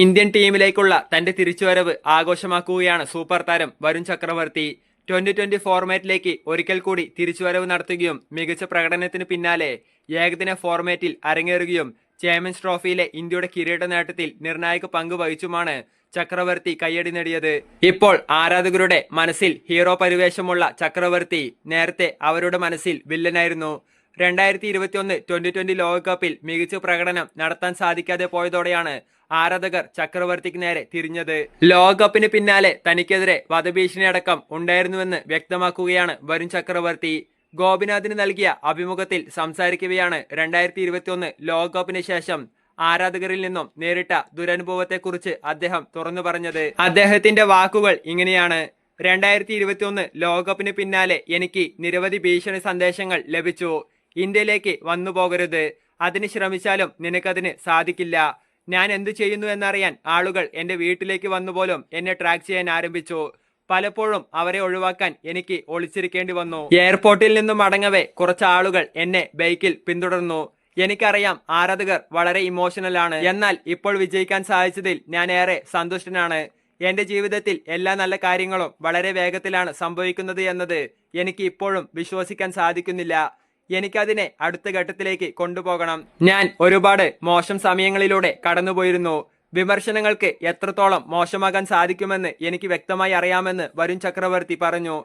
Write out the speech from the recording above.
Indian ടീമിലേക്കുള്ള തന്റെ തിരിച്ചുവരവ് ആഘോഷമാക്കുകയാണ് super താരം വരുൺ ചക്രവർത്തി. ട്വന്റി ട്വന്റി ഫോർമാറ്റിലേക്ക് ഒരിക്കൽ കൂടി തിരിച്ചുവരവ് നടത്തുകയും മികച്ച പ്രകടനത്തിന് പിന്നാലെ ഏകദിന ഫോർമാറ്റിൽ അരങ്ങേറുകയും ചാമ്പ്യൻസ് ട്രോഫിയിലെ ഇന്ത്യയുടെ കിരീട നേട്ടത്തിൽ നിർണായക പങ്ക് വഹിച്ചുമാണ് ചക്രവർത്തി കയ്യടി നേടിയത്. ഇപ്പോൾ ആരാധകരുടെ മനസ്സിൽ ഹീറോ പരിവേഷമുള്ള ചക്രവർത്തി നേരത്തെ അവരുടെ മനസ്സിൽ വില്ലനായിരുന്നു. രണ്ടായിരത്തി ഇരുപത്തിയൊന്ന് ട്വന്റി ട്വന്റി ലോകകപ്പിൽ മികച്ച പ്രകടനം നടത്താൻ സാധിക്കാതെ പോയതോടെയാണ് ആരാധകർ ചക്രവർത്തിക്ക് നേരെ തിരിഞ്ഞത്. ലോകകപ്പിന് പിന്നാലെ തനിക്കെതിരെ വധഭീഷണി അടക്കം ഉണ്ടായിരുന്നുവെന്ന് വ്യക്തമാക്കുകയാണ് വരുൺ ചക്രവർത്തി. ഗോപിനാഥിന് നൽകിയ അഭിമുഖത്തിൽ സംസാരിക്കവെയാണ് രണ്ടായിരത്തി ഇരുപത്തിയൊന്ന് ലോകകപ്പിന് ശേഷം ആരാധകരിൽ നിന്നും നേരിട്ട ദുരനുഭവത്തെക്കുറിച്ച് അദ്ദേഹം തുറന്നു പറഞ്ഞത്. അദ്ദേഹത്തിന്റെ വാക്കുകൾ ഇങ്ങനെയാണ്. രണ്ടായിരത്തി ഇരുപത്തിയൊന്ന് ലോകകപ്പിന് പിന്നാലെ എനിക്ക് നിരവധി ഭീഷണി സന്ദേശങ്ങൾ ലഭിച്ചു. ഇന്ത്യയിലേക്ക് വന്നു പോകരുത്. അതിന് ശ്രമിച്ചാലും നിനക്കതിന് സാധിക്കില്ല. ഞാൻ എന്തു ചെയ്യുന്നു എന്നറിയാൻ ആളുകൾ എന്റെ വീട്ടിലേക്ക് വന്നുപോലും എന്നെ ട്രാക്ക് ചെയ്യാൻ ആരംഭിച്ചു. പലപ്പോഴും അവരെ ഒഴിവാക്കാൻ എനിക്ക് ഒളിച്ചിരിക്കേണ്ടി വന്നു. എയർപോർട്ടിൽ നിന്നും മടങ്ങവേ കുറച്ച് ആളുകൾ എന്നെ ബൈക്കിൽ പിന്തുടർന്നു. എനിക്കറിയാം ആരാധകർ വളരെ ഇമോഷണൽ ആണ്. എന്നാൽ ഇപ്പോൾ വിജയിക്കാൻ സാധിച്ചതിൽ ഞാൻ ഏറെ സന്തുഷ്ടനാണ്. എന്റെ ജീവിതത്തിൽ എല്ലാ നല്ല കാര്യങ്ങളും വളരെ വേഗത്തിലാണ് സംഭവിക്കുന്നത് എന്നത് എനിക്ക് ഇപ്പോഴും വിശ്വസിക്കാൻ സാധിക്കുന്നില്ല. എനിക്കതിനെ അടുത്ത ഘട്ടത്തിലേക്ക് കൊണ്ടുപോകണം. ഞാൻ ഒരുപാട് മോശം സമയങ്ങളിലൂടെ കടന്നുപോയിരുന്നു. വിമർശനങ്ങൾക്ക് എത്രത്തോളം മോശമാകാൻ സാധിക്കുമെന്ന് എനിക്ക് വ്യക്തമായി അറിയാമെന്ന് വരുൺ ചക്രവർത്തി പറഞ്ഞു.